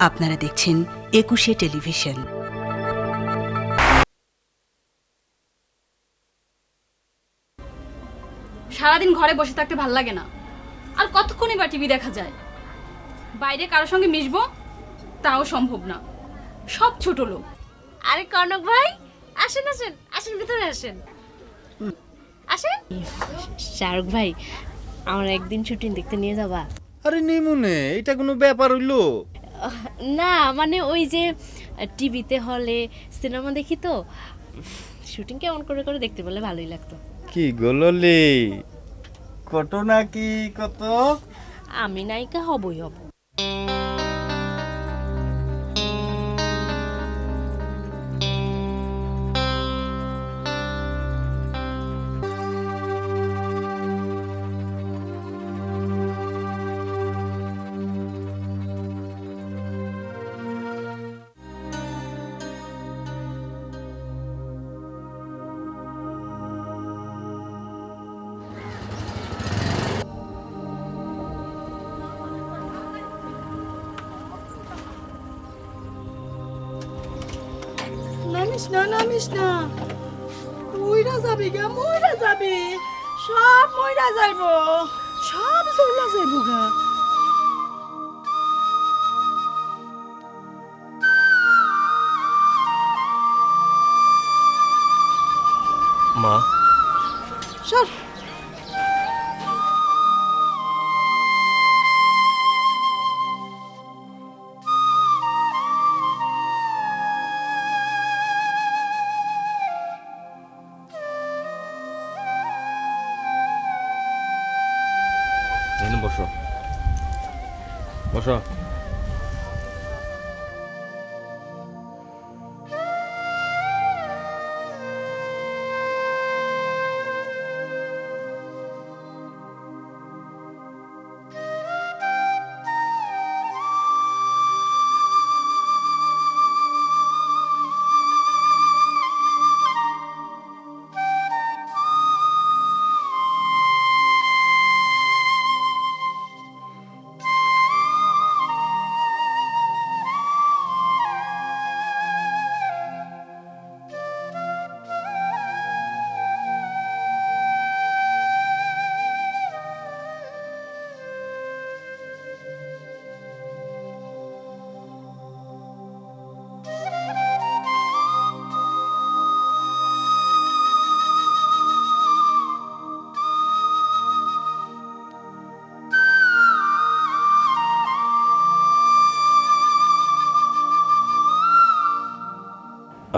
আপনারা দেখছেন একুশে টেলিভিশন। সারাদিন ঘরে বসে থাকতে ভালো লাগে না। আর কতক্ষণই বা টিভি দেখা যায়? বাইরে কারোর সঙ্গে মিশবো? তাও সম্ভব না। সব ছোট লোক। আরে কনক ভাই আসেন আসেন আসেন ভিতরে আসেন। আসেন। শাহরুখ ভাই আমার একদিন শুটিং দেখতে নিয়ে যাবা। আরে নিমুনে এটা কোনো ব্যাপার হইল? না মানে ওই যে টিভিতে হলে সিনেমা দেখি তো শুটিং কেমন করে করে দেখতে বলে ভালোই লাগতো। কি গোললি? কত নাকি কত? আমি নায়িকা হবই হব। না নামিস না মইরা যাবি গা মইরা যাবি। সব মইরা যাইব। সব চলা যাইব গা। মা? সর।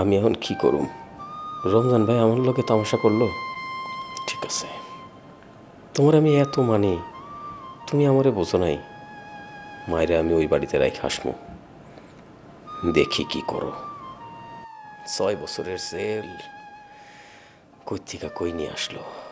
আমি এখন কি করুম? রমজান ভাই আমার লোকে তামাশা করল? ঠিক আছে। তোমার আমি এত মানি, তুমি আমারে বোঝো নাই। মায়েরা আমি ওই বাড়িতে রাখি হাসমু দেখি কি করো। ছয় বছরের জেল কই থেকে কই নিয়ে আসলো?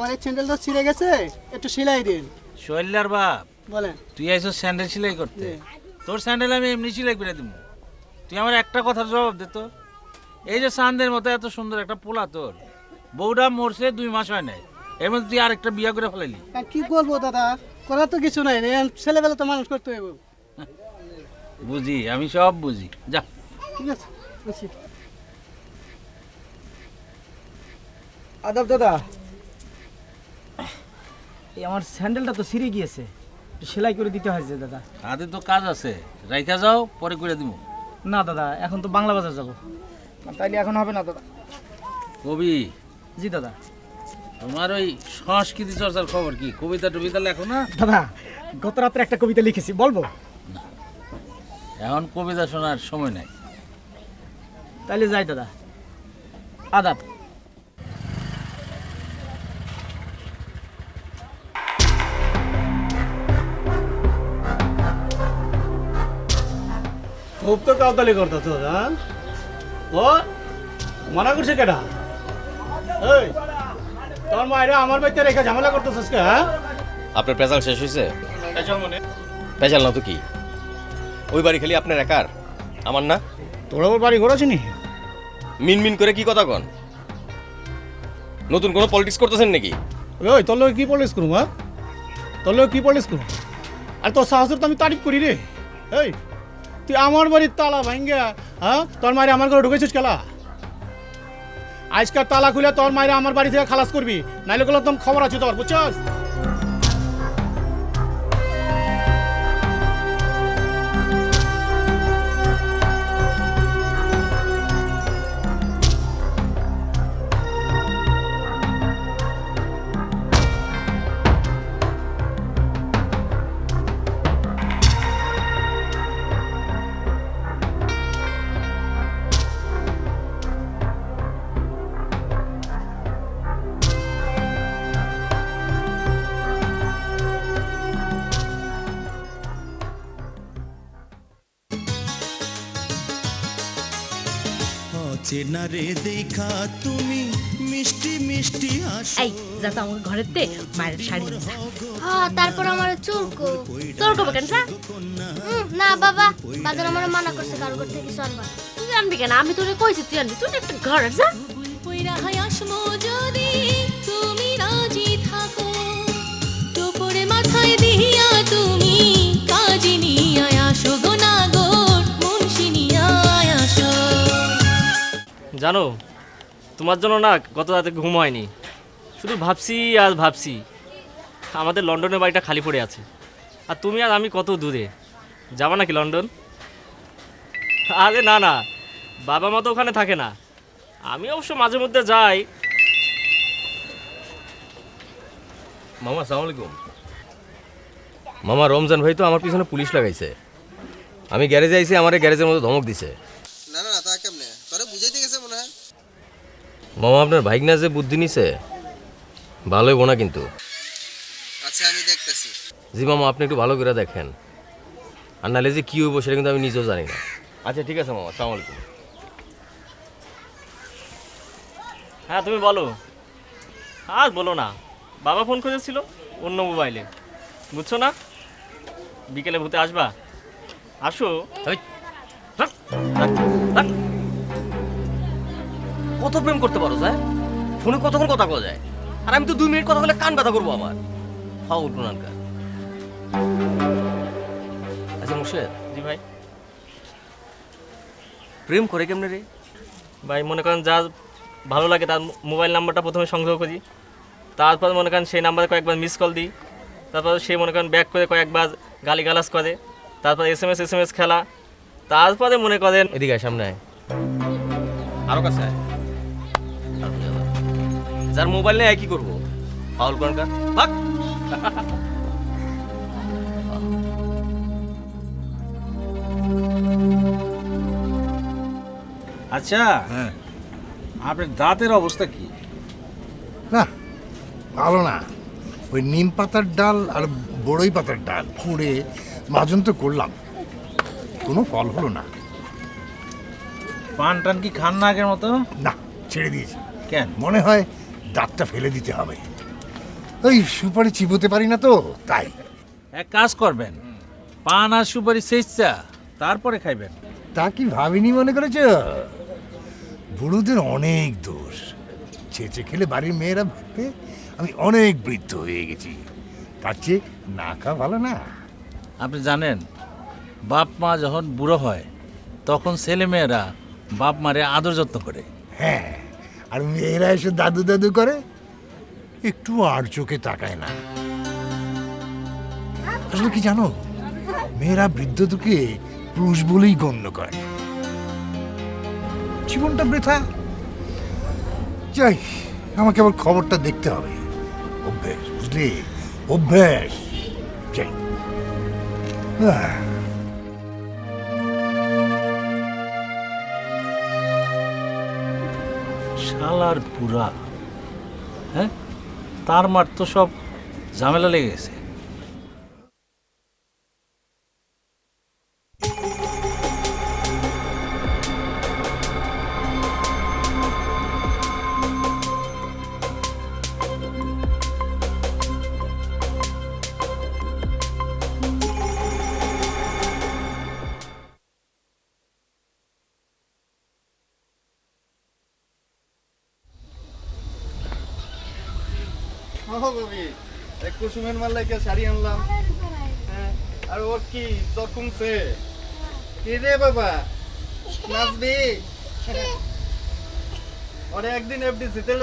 আমার এই স্যান্ডেলটা ছিঁড়ে গেছে একটু সেলাই দিন। শৈলার বাপ বলেন। তুই আইসো স্যান্ডেল সেলাই করতে? তোর স্যান্ডেল আমি এমনি সেলাই করে দিব তুই আমার একটা কথার জবাব দে তো। এই যে চাঁদের মতো এত সুন্দর একটা পোলা তোর বউটা মরছে দুই মাস হয় নাই। এর মধ্যে তুই আরেকটা বিয়া করে ফেলাইলি। কি করব দাদা? করার তো কিছু নাই রে ছেলেবেলা তো মানুষ করতে হইব। বুঝি আমি সব বুঝি। যা। ঠিক আছে আসি আদাব দাদা এই আমার স্যান্ডেলটা তো ছিঁড়ে গিয়েছে। একটু সেলাই করে দিতে হয়েছে দাদা। হাতে তো কাজ আছে। রাইখা যাও পরে করে দিব না দাদা এখন তো বাংলা বাজার যাব। তাইলে এখন হবে না দাদা। কবি। জি দাদা। তোমার ওই সংস্কৃতি চর্চার খবর কি? কবিতা টবিতা লেখো না? দাদা গত রাত্রে একটা কবিতা লিখেছি বলব? এখন কবিতা শোনার সময় নাই। তাইলে যাই দাদা। আদাব। খুব তো কাউতালি করতেছ হ্যাঁ ও মানা করছে কেটা এই তোর মায়েরা আমার বাড়িতে রেখে ঝামেলা করতেছিস কে হ্যাঁ? আপনার পেঁচাল শেষ হয়েছে? এসব মনে? পেঁচাল না তো কি? ওই বাড়ি খালি আপনার একার। আমার না? তোরা ওর বাড়ি ঘর নি মিন মিন করে কি কথা কন? নতুন কোনো পলিটিক্স করতেছেন নাকি? ওই তোর লোক কি পলিস করুম হ্যাঁ? তোর লোক কি পলিস করুম? আর তোর সাহসের তো আমি তারিফ করি রে। এই তুই আমার বাড়ির তালা ভাঙ্গা হ্যাঁ? তোর মায়ের আমার ঘরে ঢুকেছিস খেলা আজকাল তালা খুলে তোর মায়ের আমার বাড়ি থেকে খালাস করবি, নাইলে গুলো একদম খবর আছে তোর, বুঝছস? দেখা তুমি মিষ্টি মিষ্টি হাসো এই যা তো আমার ঘরের তে মায়ের শাড়ি যা। হ্যাঁ তারপর আমার চুরকো চুরকো কেন না বাবা বাজার আমার মানা করছে কারও করতে কিছু আনবা তুই আনবি কেন? আমি তোরে কইছি তুই আনবি। তুই একটা ঘর যা। তুমি জানো, তোমার জন্য না গত রাতে ঘুম হয়নি। শুধু ভাবছি আর ভাবছি, আমাদের লন্ডনের বাড়িটা খালি পড়ে আছে। আর তুমি আর আমি কত দূরে। যাবা নাকি লন্ডন? আরে না না, বাবা মা তো ওখানে থাকে না। আমি অবশ্য মাঝে মধ্যে যাই। মামা, সালাম মামা, রমজান ভাই তো আমার পিছনে পুলিশ লাগাইছে। আমি গ্যারেজে আইছি, আমার গ্যারেজের মধ্যে ধমক দিছে না না না তা কেমনে তোরে বুঝাইতে গেছে মনে হয় মামা আপনার বাইক না যে বুদ্ধি নিছে? ভালোই বোনা কিন্তু। আচ্ছা আমি দেখতেছি। জি মামা আপনি একটু ভালো করে দেখেন। আর নাহলে যে কী হইব সেটা কিন্তু আমি নিজেও জানি না। আচ্ছা ঠিক আছে মামা সালাম আলাইকুম। হ্যাঁ তুমি বলো। আর বলো না। বাবা ফোন করেছিল অন্য মোবাইলে। বুঝছ না? বিকেলে ভূতে আসবা? আসো। কত প্রেম করতে পারো স্যার। ফোনে কতক্ষণ কথা কওয়া যায়? আর আমি তো দুই মিনিট কথা বলে কান ব্যথা করব আমার। হাউ নানকার আচ্ছা মুর্শেদ জি ভাই। প্রেম করে কেমনে রে? ভাই মনে করেন যা ভালো লাগে তার মোবাইল নাম্বারটা প্রথমে সংগ্রহ করি। তারপর মনে করেন সেই নাম্বারে কয়েকবার মিস কল দিই। তারপর সে মনে করেন ব্যাক করে কয়েকবার গালিগালাজ করে। তারপর S M S S M S খেলা। তারপরে মনে করেন এদিকে সামনে আয়। আরও কাছে। যার মোবাইল নেই কি করব? ফাউল কনকার ভাগ! আচ্ছা আপনার দাঁতের অবস্থা কি? না ভালো না। ওই নিম পাতার ডাল আর বড়ই পাতার ডাল ফুঁড়ে মাজন তো করলাম। কোনো ফল হলো না। পান টান কি খান না আগের মতো? না ছেড়ে দিয়েছি। কেন? মনে হয় দাঁতটা ফেলে দিতে হবে। ওই সুপারি চিবোতে পারি না তো। তাই। এক কাজ করবেন পান আর সুপারি শেষচা তারপরে খাইবেন। তা কি ভাবিনি মনে করেছ? বুড়োদের অনেক দোষ। ছেঁচে খেলে বাড়ির মেয়েরা ভাববে আমি অনেক বৃদ্ধ হয়ে গেছি। তার চেয়ে না খাওয়া ভালো না। আপনি জানেন বাপ মা যখন বুড়ো হয় তখন ছেলে মেয়েরা বাপ মারে আদর যত্ন করে। হ্যাঁ। আর মেয়েরা এসে দাদু দাদু করে, একটু আর চোখে তাকায় না। আসলে কি জানো? মেয়েরা বৃদ্ধকে পুরুষ বলেই গণ্য করে। জীবনটা বৃথা। যাই, আমাকে আবার খবরটা দেখতে হবে। অভ্যেস, বুঝলি? অভ্যেস। যাই। শালার পুরা হ্যাঁ? তার মার তো সব ঝামেলা লেগে গেছে। শাড়ি আনলাম। হ্যাঁ, আর ওর কি কমছে? কি রে বাবা? নাচবি? ওরে একদিন এফডি জিতে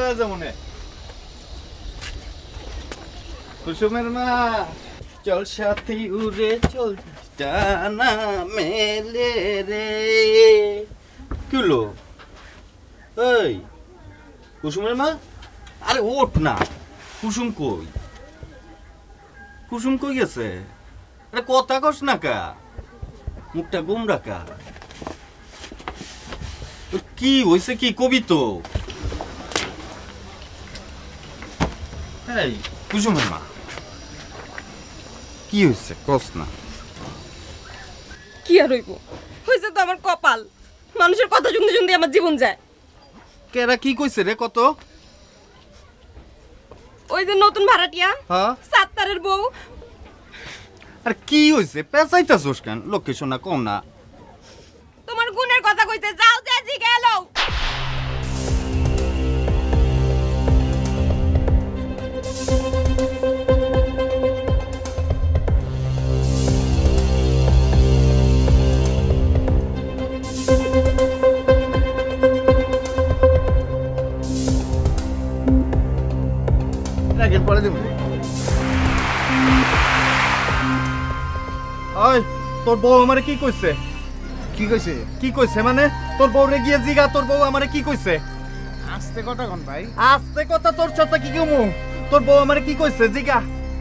কুসুমের মা চল উড়ে চল মেলে রে। কিলো এই কুসুমের মা? আরে ওঠ না কুসুম কই? কুসুম কই গেছে? আরে কথা কস না কা। মুখটা গুম রাখা। কি হইছে কি কবি তো? এই কুসুমের মা। কি হইছে কস না? কি আর হইব? হয়েছে তো আমার কপাল। মানুষের কথা শুনতে শুনতে আমার জীবন যায়। কেরা কি কইছে রে কত? ওই যে নতুন ভাড়াটিয়া। হ্যাঁ। বউ। আর কি হয়েছে পেঁচাইতাছস কেন? লোকে শোনা কম না। তোর বউ আমারে কি কইছে কি কইছে কি কইছে মানে তোর বউ রে গিয়ে জিগা তোর বউ আমারে কি কইছে আসতে কথা কোন ভাই আস্তে কথা তোর সাথে কি কমু তোর বউ আমারে কি কইছে জিগা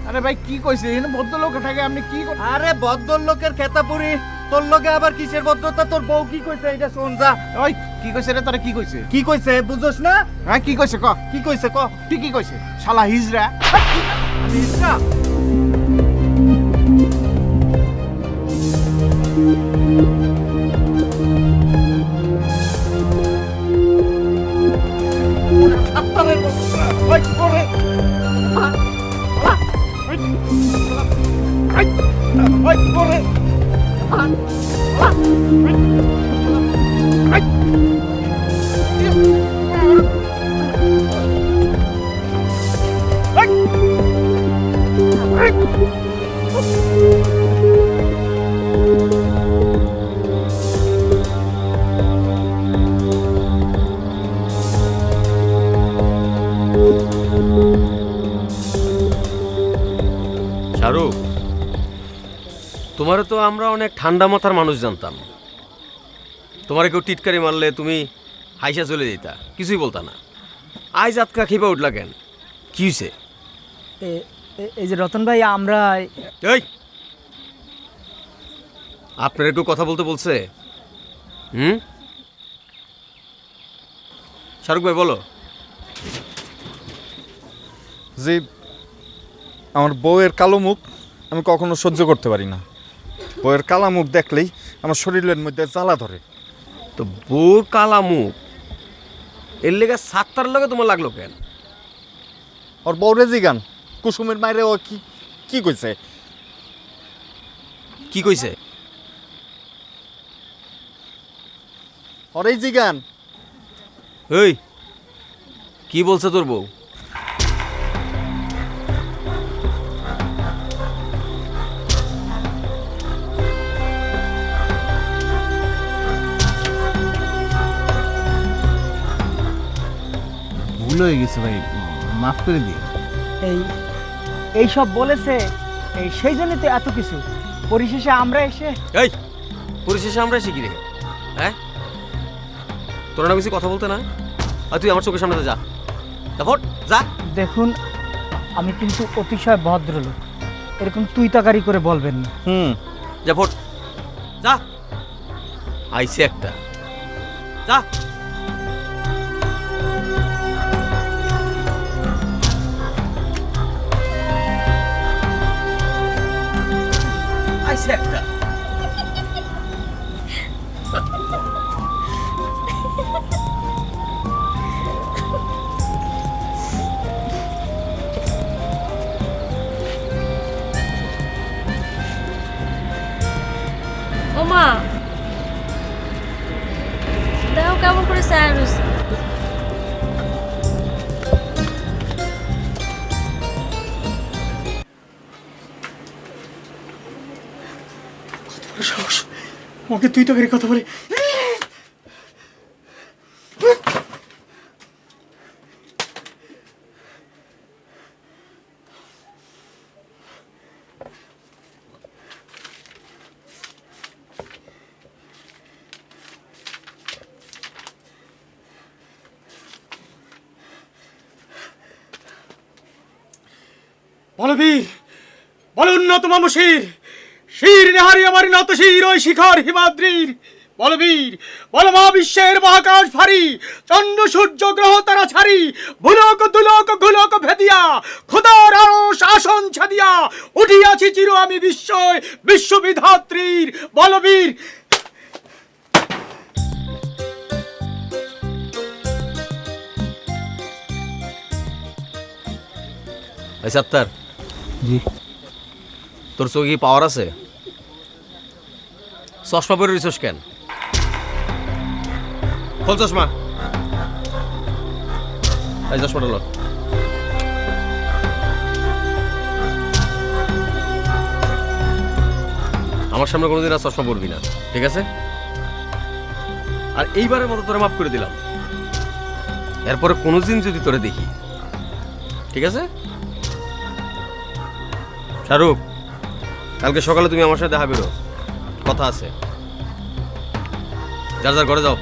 আরে ভাই কি কইছে এখানে ভদ্রলোক থাকে আপনি কি আরে ভদ্রলোকের খেতাপুরি তোর লগে আবার কিসের ভদ্রতা তোর বউ কি কইছে এটা শোন যা ওই কি কইছে রে তোরা কি কইছে কি কইছে বুঝছস না হ্যাঁ কি কইছে ক কি কইছে ক কি কইছে শালা হিজরা হিজরা আমি ইসরা শাহরুখ তোমারও তো আমরা অনেক ঠান্ডা মাথার মানুষ জানতাম। তোমার কেউ টিটকারি মারলে তুমি হাইসা চলে যেতা কিছুই বলতা না। আজ আতকা খেপে উঠলা কেন? কি হয়েছে এই যে রতন ভাই আমরা এই! আপনার একটু কথা বলতে বলছে? হুম? শাহরুখ ভাই বলো। যে আমার বউয়ের কালো মুখ আমি কখনো সহ্য করতে পারি না। বউয়ের কালা মুখ দেখলেই আমার শরীরের মধ্যে জ্বালা ধরে। তো বোর কালা মুখ এর লেগে সাতটার লগে তোমার লাগল কেন? ওর বউরে গান কুসুমের মায়ের ও কি কি কইছে? কি কইছে? ওর এই জিগান এই কি বলছে তোর বউ? ভুল হয়ে গেছে ভাই। মাফ করে দিন এই এই সব বলেছে এই সেই জন্যই তো এত কিছু। পরিশেষে আমরা এসে এই পরিশেষে আমরা শিখি রে? হ্যাঁ? তোরা না বেশি কথা বলতে না? আর তুই আমার চোখের সামনে যা। তারপর যা। দেখুন আমি কিন্তু অতিশয় ভদ্রলোক। এরকম তুই তাকারি করে বলবেন না। হুম যা ভোট যা। আইসে একটা। যা। আইসে সাহস। ওকে তুই তো করে কথা বলে। বলবীর বল উন্নত শির নেহারি আমার নত শির ওই শিখর হিমাদ্রির। বলবীর বল মা বিশ্বের মহাকাশ ভারী চন্দ্র সূর্য গ্রহ তারা ছাড়ি ভুলক দুলক গুলক ভেদিয়া খোদার আরশ আসন ছাদিয়া উঠিয়াছি চির আমি বিস্ময় বিশ্ববিধাত্রীর। বলবীর। এই সাত্তার জি। তোর চোখে কি পাওয়ার আছে? চশমা পরে রইছস কেন? খোল চশমা। এই চশমাটা লো। আমার সামনে কোনোদিন আর চশমা পরবি না, ঠিক আছে? আর এইবারের মতো তোরে মাফ করে দিলাম। এরপরে কোনোদিন যদি তোরে দেখি, ঠিক আছে? শাহরুখ, কালকে সকালে তুমি আমার সাথে দেখা বেরো। কথা আছে। যার যার ঘরে যাও।